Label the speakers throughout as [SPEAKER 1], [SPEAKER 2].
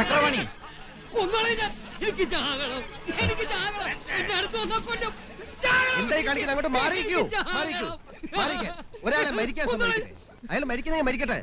[SPEAKER 1] ചക്രവാണി.
[SPEAKER 2] എനിക്ക് ചാകണം. എനിക്ക് ചാകണം. എന്നെ അടുത്ത് വന്നാ കൊല്ലും.
[SPEAKER 3] എന്തായി കാണിക്കുന്നത്? അങ്ങോട്ട് മാറിക്കൂ. മാറിക്കൂ മാറിക്ക ഒരാളെ മരിക്കാൻ. സമ്മതിക്കട്ടെ. അയാൾ മരിക്കുന്നെങ്കിൽ മരിക്കട്ടെ.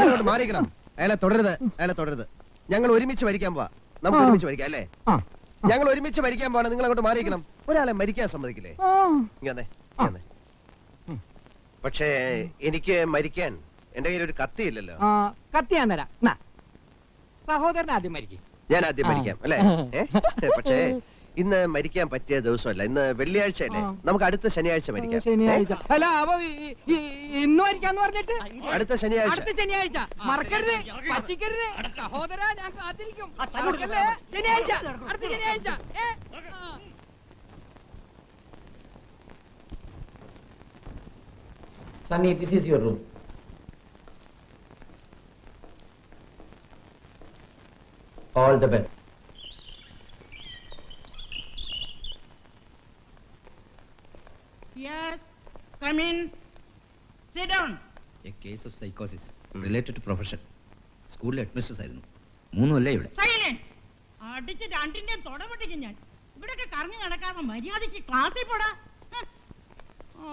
[SPEAKER 3] അങ്ങോട്ട് മാറിക്കണം അയാളെ തുടരുത്. അയാളെ തുടരുത്. ഞങ്ങൾ ഒരുമിച്ച് മരിക്കാൻ പോവാ. നമുക്ക് ഒരുമിച്ച് മരിക്കാം അല്ലേ? ഞങ്ങൾ ഒരുമിച്ച് മരിക്കാൻ പോവാണ്. നിങ്ങൾ അങ്ങോട്ട് മാറിക്കണം ഒരാളെ മരിക്കാൻ സമ്മതിക്കില്ലേ? ഇങ്ങനെ പക്ഷേ എനിക്ക് മരിക്കാൻ എന്റെ കയ്യിൽ ഒരു കത്തിയില്ലല്ലോ.
[SPEAKER 1] ആ, കത്തി ഞാൻ തരാം. സഹോദരൻ ആദ്യം മരിക്കും.
[SPEAKER 3] ഞാൻ ആദ്യം മരിക്കാം അല്ലേ? പക്ഷേ ഇന്ന് മരിക്കാൻ പറ്റിയ ദിവസമല്ല ഇന്ന് വെള്ളിയാഴ്ച അല്ലേ? നമുക്ക് അടുത്ത ശനിയാഴ്ച മരിക്കാം.
[SPEAKER 1] ശനിയാഴ്ച. അല്ല അപ്പൊ ഇന്ന് മരിക്കാന്ന് പറഞ്ഞിട്ട്?
[SPEAKER 3] അടുത്ത ശനിയാഴ്ച.
[SPEAKER 1] അടുത്ത ശനിയാഴ്ച. മറക്കരുത് പറ്റിക്കരുത്. സഹോദര ഞാൻ കാത്തിരിക്കും? ശനിയാഴ്ച അടുത്ത ശനിയാഴ്ച.
[SPEAKER 4] Sunny this is this is All the best.
[SPEAKER 5] Yes, come in. Sit down.
[SPEAKER 6] A case of psychosis related to profession. സ്കൂളിലെ ഹെഡ്മിസ്ട്രസ് ആയിരുന്നു മൂന്നുമല്ലേ ഇവിടെ
[SPEAKER 5] സൈലൻസ് അടിച്ച് രണ്ടിന്റെയും തുടപൊട്ടിക്കും ഞാൻ ഇവിടെയൊക്കെ കറങ്ങി നടക്കാതെ മര്യാദയ്ക്ക് ക്ലാസ്സിൽ പോടാ.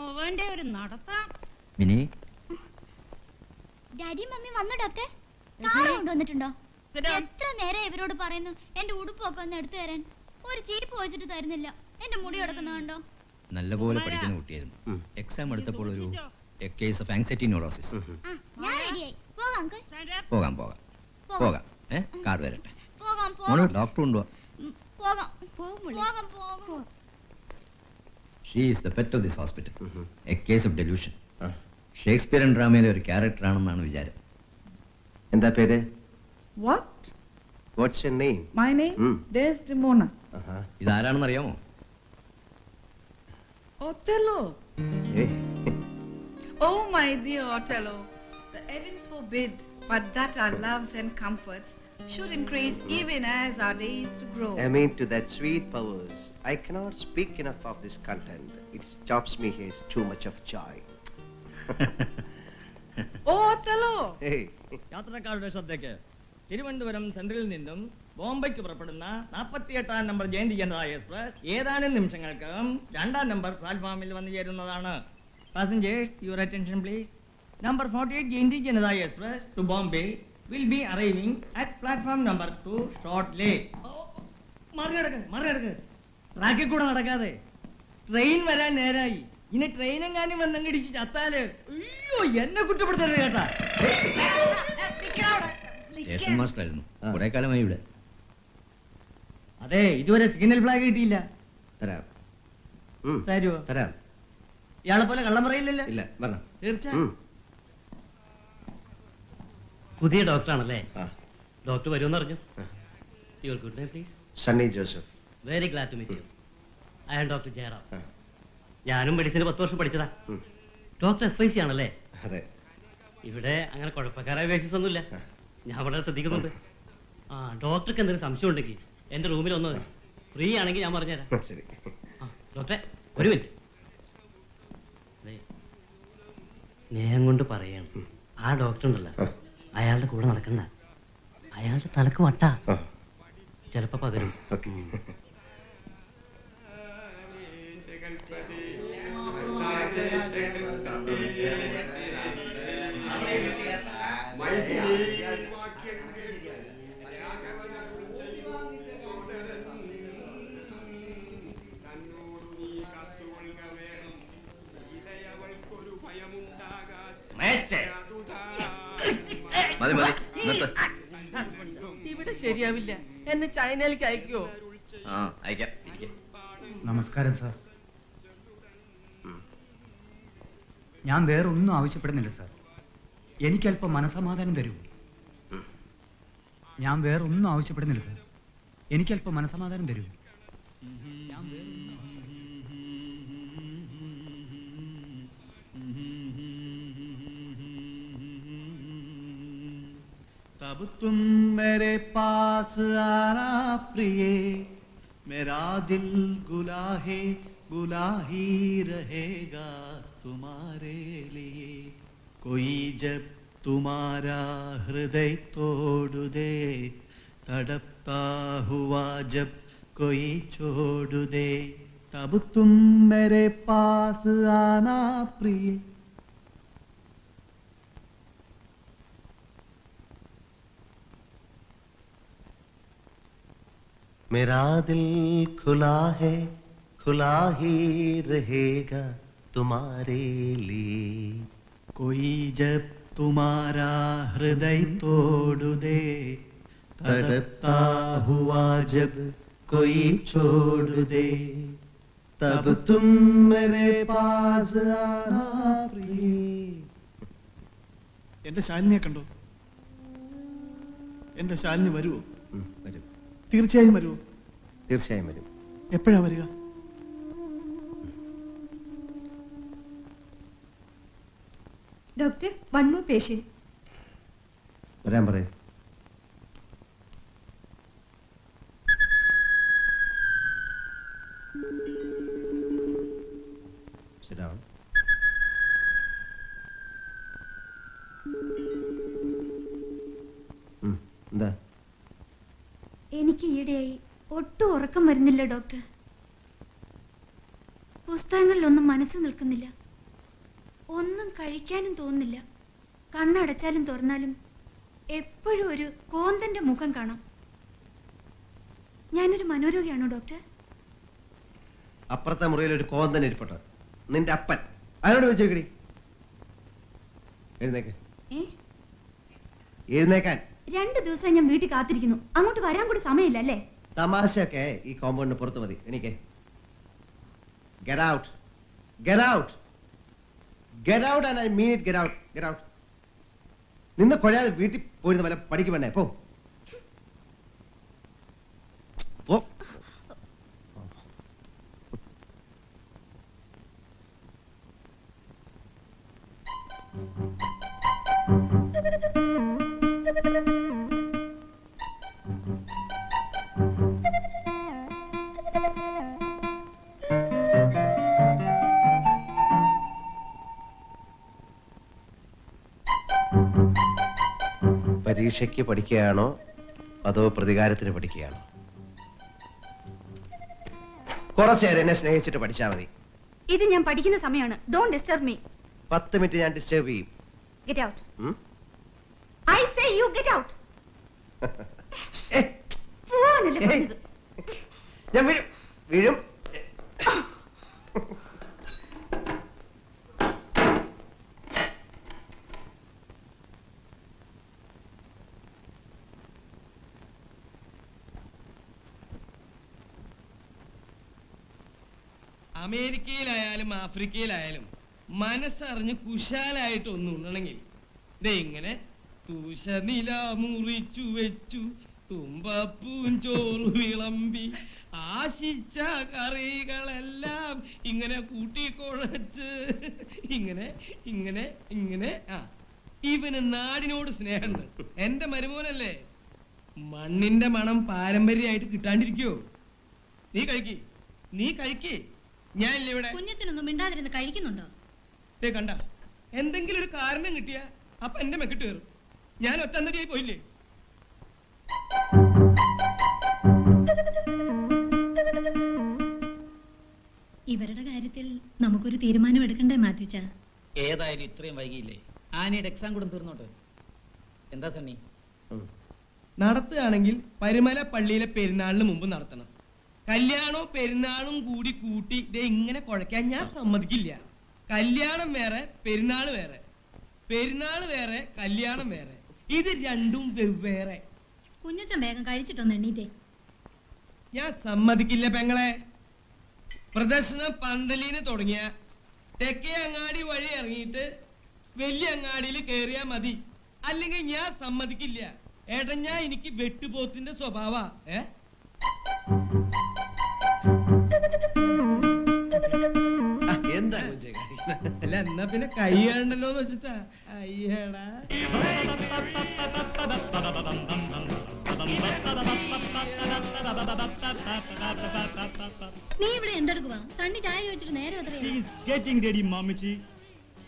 [SPEAKER 5] അവന്റെ ഒരു നടത്താം
[SPEAKER 6] മിനി
[SPEAKER 7] ഡാഡി മമ്മി വന്നു ഡോക്ടർ കാറ് കൊണ്ടുവന്നിട്ടുണ്ടോ. എത്ര നേരം ഇവരോട് പറയുന്നു? എന്റെ ഉടുപ്പൊക്കെ ഒന്ന് എടുത്തു തരാൻ. ഒരു ചീപ്പ് വെച്ചിട്ട് തരുന്നില്ല. എന്റെ മുടി കിടക്കുന്നതുണ്ടോ
[SPEAKER 6] നല്ലപോലെ പഠിക്കുന്ന കുട്ടിയായിരുന്നു. എക്സാം എടുത്തപ്പോൾ ഒരു a case of anxiety
[SPEAKER 7] neurosis ഞാൻ റെഡിയായി പോകാം അങ്കിൾ.
[SPEAKER 6] പോകാം പോകാം. പോകാം. ഏ? കാർ വരട്ടെ.
[SPEAKER 7] പോകാം
[SPEAKER 6] മോൾ
[SPEAKER 7] പോകാം
[SPEAKER 6] ഡോക്ടർ കൊണ്ടുപോവാ
[SPEAKER 7] ഉം, പോകാം. പോകാം പോകാം.
[SPEAKER 6] She is the pet of this
[SPEAKER 3] hospital
[SPEAKER 6] a case of delusion
[SPEAKER 3] ആ.
[SPEAKER 6] ഡ്രാമയിലെ ഒരു ക്യാരക്ടർ ആണെന്നാണ് വിചാരം.
[SPEAKER 3] എന്താ പേര്?
[SPEAKER 8] What?
[SPEAKER 3] What's your name
[SPEAKER 8] My name?
[SPEAKER 3] Hmm.
[SPEAKER 8] Desdemona.
[SPEAKER 6] ഇതാരാണെന്ന് അറിയാമോ
[SPEAKER 8] Othello.
[SPEAKER 3] ഏ
[SPEAKER 8] Oh, my dear Othello. The heavens forbid, but that our loves and comforts should increase even as our days to grow.
[SPEAKER 3] I mean to that sweet powers. I cannot speak enough of this content. It stops me here too much of joy.
[SPEAKER 8] Oh, Othello!
[SPEAKER 3] Hey.
[SPEAKER 9] യാത്രക്കാരുടെ ശ്രദ്ധയ്ക്ക് തിരുവനന്തപുരം സെൻട്രലിൽ നിന്നും ബോംബെക്ക് പുറപ്പെടുന്ന നാൽപ്പത്തിയെട്ടാം number Jayanti Janata express ഏതാനും നിമിഷങ്ങൾക്കും രണ്ടാം number പ്ലാറ്റ്ഫോമിൽ വന്നു ചേരുന്നതാണ്. Passengers your attention please number forty eight Jayanti Janata express to Bombay will be arriving at platform number two shortly മറികടക്ക് മറികടക്ക് ട്രാക്കിൽ കൂടെ നടക്കാതെ. ട്രെയിൻ വരാൻ നേരായി. ഇനി ട്രെയിൻ എങ്ങാനും വന്നങ്ങടിച്ച് ചത്താൽ അയ്യോ എന്നെ കുറ്റപ്പെടുത്തരുത് കേട്ടാ.
[SPEAKER 6] സ്റ്റേഷൻ മാസ്റ്റർ ആയിരുന്നു കുറെ കാലമായി ഇവിടെ.
[SPEAKER 9] അതെ ഇതുവരെ സിഗ്നൽ ഫ്ലാഗ് കിട്ടിയില്ല.
[SPEAKER 3] തരാം. ഉം,
[SPEAKER 9] തരുവോ
[SPEAKER 3] തരാം.
[SPEAKER 9] ഇയാളെ പോലെ കള്ളം പറയില്ലല്ലോ.
[SPEAKER 3] ഇല്ല വരണം.
[SPEAKER 9] തീർച്ച
[SPEAKER 3] ഉം.
[SPEAKER 10] പുതിയ ഡോക്ടറാണല്ലേ?
[SPEAKER 3] ആ,
[SPEAKER 10] ഡോക്ടർ വരുമെന്ന് പറഞ്ഞു.
[SPEAKER 3] ആ.
[SPEAKER 10] Your good name please
[SPEAKER 3] Sunny Joseph.
[SPEAKER 10] Very glad to meet you I am doctor Jayaram
[SPEAKER 3] ആ,
[SPEAKER 10] ഞാനും മെഡിസിന് പത്ത് വർഷം പഠിച്ചതാ.
[SPEAKER 3] ഉം,
[SPEAKER 10] ഡോക്ടർ എഫ് ഐ സി ആണല്ലേ?
[SPEAKER 3] അതെ.
[SPEAKER 10] ഇവിടെ അങ്ങനെ കുഴപ്പക്കാരായ പേഷ്യൻസ് ഒന്നുമില്ല ഞാൻ വളരെ ശ്രദ്ധിക്കുന്നുണ്ട്. ആ ഡോക്ടർക്ക് എന്തെങ്കിലും സംശയം ഉണ്ടെങ്കിൽ എന്റെ റൂമിൽ ഒന്ന് ഫ്രീ ആണെങ്കിൽ ഞാൻ പറഞ്ഞുതരാം.
[SPEAKER 3] ശരി.
[SPEAKER 10] ആ ഡോക്ടറെ ഒരു മിനിറ്റ്. ദേ, സ്നേഹം കൊണ്ട് പറയാണ്. ആ ഡോക്ടർ ഉണ്ടല്ലോ.
[SPEAKER 3] ആ.
[SPEAKER 10] അയാളുടെ കൂടെ നടക്കണ്ട. അയാളുടെ തലക്ക് വട്ടാ.
[SPEAKER 3] ആ,
[SPEAKER 10] ചിലപ്പോ പകരും.
[SPEAKER 3] ഓക്കെ.
[SPEAKER 2] ശരിയാവില്ല. എന്നെ ചൈനയിലേക്ക് അയക്കുവോ
[SPEAKER 6] ആ അയക്കാം. ഇരിക്കാം.
[SPEAKER 11] നമസ്കാരം സാർ. ഞാൻ വേറെ ഒന്നും ആവശ്യപ്പെടുന്നില്ല സാർ. എനിക്കല്പം മനസമാധാനം തരൂ. ഞാൻ വേറെ ഒന്നും ആവശ്യപ്പെടുന്നില്ല സാർ. എനിക്കല്പം മനസമാധാനം തരൂ.
[SPEAKER 12] तब तुम मेरे पास आना प्रिय। मेरा दिल गुलाहे, गुलाही रहेगा तुम्हारे लिए। कोई जब तुम्हारा हृदय तोड़ दे, तड़पता हुआ जब कोई छोड़ दे, तब तुम मेरे पास आना प्रिय। मेरा दिल खुला है खुला ही रहेगा तुम्हारे लिए कोई जब तुम्हारा हृदय तोड़ दे तड़पता हुआ जब कोई छोड़ दे तब तुम मेरे पास आना प्रिय എന്റെ ശാലിനിയെ കണ്ടോ എന്റെ ശാലിനി വരുമോ
[SPEAKER 3] ഉം, വരും
[SPEAKER 12] തീർച്ചയായും വരുമോ
[SPEAKER 3] തീർച്ചയായും വരും.
[SPEAKER 12] എപ്പോഴാ വരിക?
[SPEAKER 8] ഡോക്ടർ വൺ മോർ പേഷ്യൻ
[SPEAKER 3] വരാൻ പറയും. ശരിയാണ് എന്താ?
[SPEAKER 7] എനിക്ക് ഈയിടെയായി ഒട്ടും ഉറക്കം വരുന്നില്ല ഡോക്ടർ. പുസ്തകങ്ങളിലൊന്നും മനസ്സ് നിൽക്കുന്നില്ല. ഒന്നും കഴിക്കാനും തോന്നുന്നില്ല. കണ്ണടച്ചാലും തുറന്നാലും എപ്പോഴും ഒരു കോന്തന്റെ മുഖം കാണാം. ഞാനൊരു മനോരോഗിയാണോ ഡോക്ടർ?
[SPEAKER 3] അപ്പുറത്തെ മുറിയിൽ ഒരു കോന്തൻ ഇരിപ്പുണ്ട്. നിന്റെ അപ്പൻ. ആരോട് വെച്ചേക്കടി എഴുന്നേക്ക്. എഴുന്നേക്കാൻ.
[SPEAKER 7] രണ്ട് ദിവസം ഞാൻ വീട്ടിൽ കാത്തിരിക്കുന്നു. അങ്ങോട്ട് വരാൻ കൂടി സമയമില്ല അല്ലേ
[SPEAKER 3] തമാശയൊക്കെ ഈ കോമ്പൗണ്ടിന് പുറത്ത് മതി. എനിക്ക് നിന്ന് കൊഴയാതെ വീട്ടിൽ പോയിരുന്ന വല്ല പഠിക്കും പോ. പോ. പരീക്ഷയ്ക്ക് പഠിക്കുകയാണോ അതോ പ്രതികാരത്തിന് പഠിക്കുകയാണോ? കുറച്ചേരം എന്നെ സ്നേഹിച്ചിട്ട് പഠിച്ചാൽ മതി.
[SPEAKER 7] ഇത് ഞാൻ പഠിക്കുന്ന സമയമാണ്. ഡോണ്ട് ഡിസ്റ്റർബ് മീ
[SPEAKER 3] പത്ത് മിനിറ്റ് ഞാൻ ഡിസ്റ്റർബ് ചെയ്യും.
[SPEAKER 7] ഗെറ്റ് ഔട്ട്
[SPEAKER 3] ഉം?
[SPEAKER 7] I say you get out
[SPEAKER 3] ഏ,
[SPEAKER 7] പോവാനല്ലേ
[SPEAKER 3] ഏയ്.
[SPEAKER 7] പറഞ്ഞത്?
[SPEAKER 3] ഞാൻ വീഴും വീഴും
[SPEAKER 2] അമേരിക്കയിലായാലും ആഫ്രിക്കയിലായാലും മനസ്സറിഞ്ഞ് കുശാലായിട്ട് ഒന്നും ഉണ്ണണമെങ്കിൽ. ദേ ഇങ്ങനെ തൂശനില മുറിച്ചു വെച്ചു തുമ്പപ്പൂൻ ചോറ് വിളമ്പി ആശിച്ച കറികളെല്ലാം ഇങ്ങനെ കൂട്ടിക്കുഴച്ച് ഇങ്ങനെ ഇങ്ങനെ ഇങ്ങനെ ആ. ഇവന് നാടിനോട് സ്നേഹമുണ്ട്. എന്റെ മരുമോനല്ലേ? മണ്ണിന്റെ മണം പാരമ്പര്യമായിട്ട് കിട്ടാണ്ടിരിക്കോ നീ കഴിക്കേ നീ കഴിക്ക്. ഞാനില്ല ഇവിടെ?
[SPEAKER 7] കുഞ്ഞച്ചനൊന്നും മിണ്ടാതിരുന്ന് കഴിക്കുന്നുണ്ടോ?
[SPEAKER 2] ദേ കണ്ട. എന്തെങ്കിലും ഒരു കാരണം കിട്ടിയ അപ്പൊ എന്റെ മെക്കിട്ട് കയറും. ഞാൻ ഒറ്റന്തടിയായി പോയില്ലേ?
[SPEAKER 7] ഇവരുടെ കാര്യത്തിൽ നമുക്കൊരു തീരുമാനം എടുക്കണ്ടേ മാത്യുച്ച?
[SPEAKER 4] ഏതായാലും ഇത്രയും വൈകിയില്ലേ? ആനയുടെ എക്സാം കൂടെ തീർന്നോട്ടെ. എന്താ സണ്ണി?
[SPEAKER 2] നടത്തുകയാണെങ്കിൽ പരിമല പള്ളിയിലെ പെരുന്നാളിന് മുമ്പ് നടത്തണം. കല്യാണവും പെരുന്നാളും കൂടി കൂട്ടി ദേ ഇങ്ങനെ കുഴക്കാൻ ഞാൻ സമ്മതിക്കില്ല. കല്യാണം വേറെ പെരുന്നാൾ വേറെ. പെരുന്നാൾ വേറെ കല്യാണം വേറെ. ഇത് രണ്ടും വെവ്വേറെ.
[SPEAKER 7] കുഞ്ഞച്ചൻ വേഗം കഴിച്ചിട്ടൊന്ന് എണ്ണീറ്റേ.
[SPEAKER 2] ഞാൻ സമ്മതിക്കില്ല പെങ്ങളെ. പ്രദർശനം പന്തലിന് തുടങ്ങിയ തെക്കേ അങ്ങാടി വഴി ഇറങ്ങിയിട്ട് വലിയ അങ്ങാടിയിൽ കേറിയാ മതി. അല്ലെങ്കിൽ ഞാൻ സമ്മതിക്കില്ല. ഏട്ടൻ ഞാൻ എനിക്ക് വെട്ടുപോത്തിന്റെ സ്വഭാവ. ഏ?
[SPEAKER 3] എന്താ?
[SPEAKER 2] അല്ല എന്നാ പിന്നെ കൈ കാണണ്ടല്ലോ എന്ന് വെച്ചിട്ടാ. അയ്യടാ.
[SPEAKER 7] നീ ഇവിടെ എന്തെടുക്കുവാ? സണ്ണി ചായ ചോദിച്ചിട്ട് നേരെ
[SPEAKER 11] ഗെറ്റിംഗ് റെഡി മമ്മിച്ചി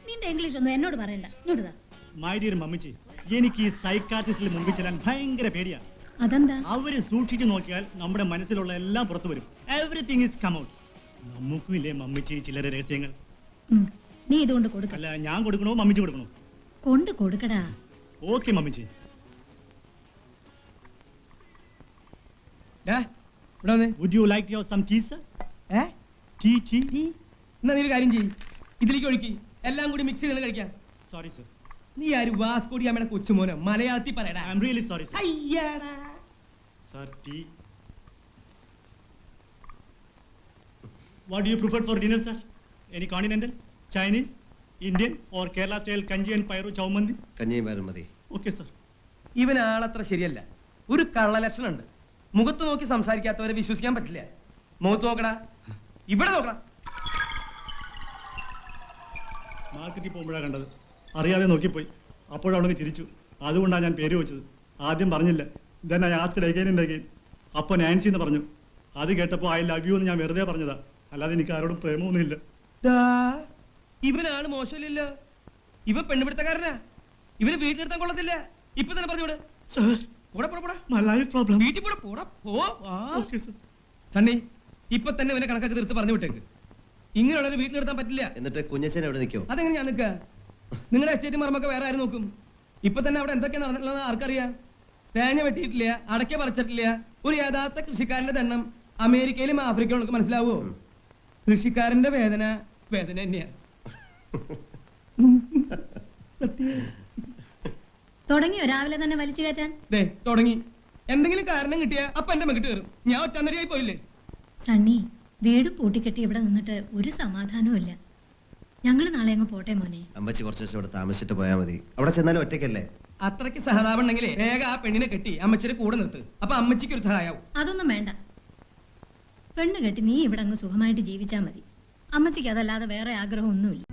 [SPEAKER 7] നിന്റെ ഇംഗ്ലീഷ് ഒന്നും എന്നോട് പറയണ്ട. ഇങ്ങോട്ടാ
[SPEAKER 11] മൈ ഡിയർ മമ്മിച്ചി എനിക്ക് ഈ സൈക്കാട്രിസ്റ്റിൽ മുമ്പിൽ ചെല്ലാൻ ഭയങ്കര പേടിയാ.
[SPEAKER 7] അതെന്താ?
[SPEAKER 13] അവർ സൂക്ഷിച്ചു നോക്കിയാൽ നമ്മുടെ മനസ്സിലുള്ള എല്ലാം പുറത്തു വരും. എവറിങ് ഇസ് കം ഔട്ട് നമുക്കും ഇല്ലേ മമ്മിച്ചി ചിലരെ രഹസ്യങ്ങൾ?
[SPEAKER 7] നീ ഇതുകൊണ്ട് കൊടുക്ക.
[SPEAKER 13] അല്ല ഞാൻ കൊടുക്കണോ മമ്മിച്ചി കൊടുക്കണോ?
[SPEAKER 7] കൊണ്ട് കൊടുക്കടാ.
[SPEAKER 13] ഓക്കെ മമ്മിച്ചി.
[SPEAKER 2] ഡാ, ഇവിടെ വന്നേ.
[SPEAKER 13] Would you like your some cheese
[SPEAKER 2] ഏ?
[SPEAKER 13] ടീ ടീ
[SPEAKER 2] എന്നാ നീ ഒരു കാര്യം ചെയ്യ്. ഇതിലേക്ക് ഒഴുക്കി. എല്ലാം കൂടി മിക്സ് ചെയ്ത് കഴിക്കാം.
[SPEAKER 13] സോറി സർ
[SPEAKER 2] നീ ആര് വാസ്കോടി അമ്മയുടെ കൊച്ചുമോനോ? മലയാളത്തിൽ പറയടാ.
[SPEAKER 13] I M really sorry sir
[SPEAKER 2] അയ്യാടാ
[SPEAKER 13] sir tea what do you prefer for dinner sir any continental Chinese Indian or Kerala style kanji and payaru ചൗമന്തി
[SPEAKER 3] കഞ്ഞിയും പയറും മതി
[SPEAKER 13] ഓക്കെ സർ
[SPEAKER 2] ഇവൻ ആളത്ര ശരിയല്ല. ഒരു കള്ളലക്ഷണം ഉണ്ട് മുഖത്ത് നോക്കി സംസാരിക്കാത്തവരെ വിശ്വസിക്കാൻ പറ്റില്ല. മുഖത്ത് നോക്കടാ. ഇവിടെ നോക്കടാ.
[SPEAKER 13] മാർക്കറ്റിൽ പോകുമ്പോഴാണ് കണ്ടത്. അറിയാതെ നോക്കിപ്പോയി. അപ്പോഴവിടെ ചിരിച്ചു. അതുകൊണ്ടാണ് ഞാൻ പേര് വെച്ചത്. ആദ്യം പറഞ്ഞില്ല. Then I asked again and again അപ്പോൾ നാൻസി എന്ന് പറഞ്ഞു. അത് കേട്ടപ്പോൾ ഐ ലവ് യു എന്ന് ഞാൻ വെറുതെ പറഞ്ഞതാ. അല്ലാതെ എനിക്ക് ആരോടും പ്രേമമൊന്നുമില്ല.
[SPEAKER 2] ഇവനാണ് മോശമില്ല. ഇവ ഇവൻ പെണ്ണുപിടുത്തക്കാരനാ ഇവന് വീട്ടിലെടുത്താൻ കൊള്ളത്തില്ല. ഇപ്പൊ തന്നെ പറഞ്ഞു വിട് പോടാ പോടാ പോടാ.
[SPEAKER 13] പ്രോബ്ലം
[SPEAKER 2] വീട്ടിൽ പോടാ പോടാ പോ ആ.
[SPEAKER 13] സർ
[SPEAKER 2] സണ്ണി ഇപ്പൊ തന്നെ ഇവനെ കണക്കാക്കി തീർത്ത് പറഞ്ഞു വിട്ടേക്ക്. ഇങ്ങനെയുള്ളൊരു വീട്ടിലെടുത്താൻ പറ്റില്ല.
[SPEAKER 3] എന്നിട്ട് കുഞ്ഞച്ചൻ എവിടെ നിൽക്കോ?
[SPEAKER 2] അതെങ്ങനെ ഞാൻ നിൽക്കുക നിങ്ങളുടെ എസ്റ്റേറ്റ് മർമ്മൊക്കെ വേറെ ആരും നോക്കും? ഇപ്പൊ തന്നെ അവിടെ എന്തൊക്കെ നടന്നിട്ടുള്ളത് ആർക്കറിയാം? തേങ്ങ വെട്ടിയിട്ടില്ല അടയ്ക്ക പറിച്ചിട്ടില്ല ഒരു യഥാർത്ഥ കൃഷിക്കാരന്റെ ദണ്ണം അമേരിക്കയിലും ആഫ്രിക്കയിലും മനസ്സിലാവോ? കൃഷിക്കാരന്റെ വേദന വേദന തന്നെയാ
[SPEAKER 7] തുടങ്ങി രാവിലെ തന്നെ വലിച്ചു കയറ്റാൻ?
[SPEAKER 2] ദേ തുടങ്ങി. എന്തെങ്കിലും കാരണം കിട്ടിയാ അപ്പൊ എന്റെ മെക്കിട്ട് കയറും. ഞാൻ ഒറ്റന്നരിയായി പോയില്ലേ?
[SPEAKER 7] സണ്ണി വീട് പൂട്ടിക്കെട്ടി ഇവിടെ നിന്നിട്ട് ഒരു സമാധാനവും ഇല്ല. ഞങ്ങൾ നാളെ അങ്ങ് പോട്ടെ മോനെ.
[SPEAKER 3] അമ്മച്ചി കുറച്ച് ദിവസം ഇവിടെ താമസിച്ചിട്ട് പോയാൽ മതി. അവിടെ ചെന്നാലും ഒറ്റയ്ക്കല്ലേ?
[SPEAKER 2] അത്രയ്ക്ക് സഹതാപം ഉണ്ടെങ്കിലേ വേഗം ആ പെണ്ണിനെ കെട്ടി അമ്മച്ചിയുടെ കൂടെ നിർത്ത്. അപ്പൊ അമ്മച്ചിക്ക് ഒരു സഹായാവും.
[SPEAKER 7] അതൊന്നും വേണ്ട. പെണ്ണ് കെട്ടി നീ ഇവിടെ അങ്ങ് സുഖമായിട്ട് ജീവിച്ചാൽ മതി. അമ്മച്ചിക്ക് അതല്ലാതെ വേറെ ആഗ്രഹമൊന്നുമില്ല.